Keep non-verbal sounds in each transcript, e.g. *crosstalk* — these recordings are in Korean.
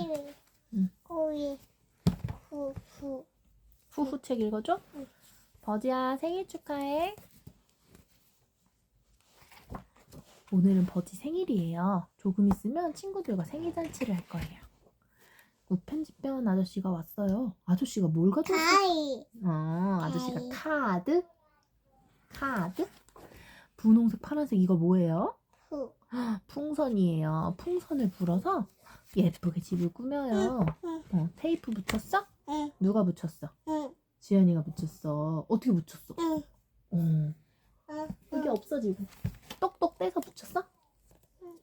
키위, 응. 꼬리, 후후. 후후 책 읽어줘? 응. 버지야 생일 축하해. 오늘은 버지 생일이에요. 조금 있으면 친구들과 생일 잔치를 할 거예요. 우편집배원 아저씨가 왔어요. 아저씨가 뭘 가져왔어? 가이. 어, 아저씨가. 카드? 카드? 분홍색, 파란색 이거 뭐예요? 후. 풍선이에요. 풍선을 불어서 예쁘게 집을 꾸며요. 응. 어, 테이프 붙였어? 응. 누가 붙였어? 응. 지연이가 붙였어. 어떻게 붙였어? 응. 어, 응. 이게 없어지고. 똑똑 떼서 붙였어?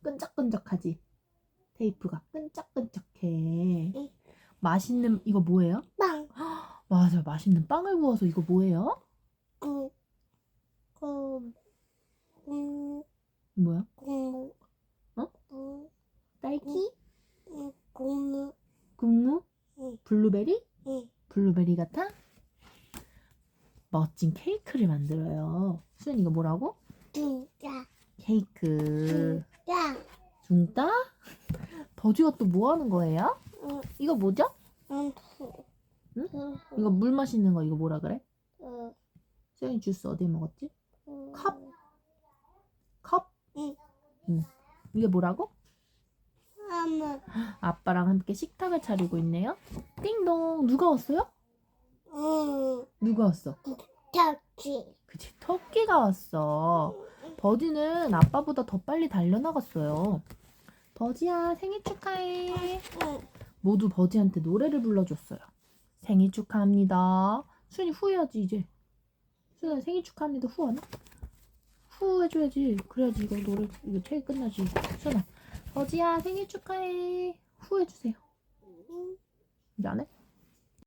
끈적끈적하지? 테이프가 끈적끈적해. 응. 맛있는, 이거 뭐예요? 빵. *gasps* 맞아, 맛있는 빵을 구워서 이거 뭐예요? 구. 구. 음. 뭐야? 구. 어? 구. 딸기? 음. 국무? 응. 블루베리? 응. 블루베리 같아? 멋진 케이크를 만들어요. 수연 이거 뭐라고? 진짜. 케이크. 야. 중따? 버지가 또 뭐 하는 거예요? 응. 이거 뭐죠? 응? 응. 이거 물 마시는 거 이거 뭐라 그래? 응. 수연이 주스 어디에 먹었지? 응. 컵? 컵? 응. 응. 이게 뭐라고? 엄마. 아빠랑 함께 식탁을 차리고 있네요. 띵동. 누가 왔어요? 응. 누가 왔어? 터키. 그치, 토끼가 왔어. 버지는 아빠보다 더 빨리 달려나갔어요. 버지야, 생일 축하해. 응. 모두 버지한테 노래를 불러줬어요. 생일 축하합니다. 수연이 후해야지, 이제. 수연아, 생일 축하합니다. 후하나? 후 해줘야지. 그래야지, 이거 노래, 이거 책이 끝나지. 수연아, 버지야, 생일 축하해. 후 해주세요. 응. 이제 안 해?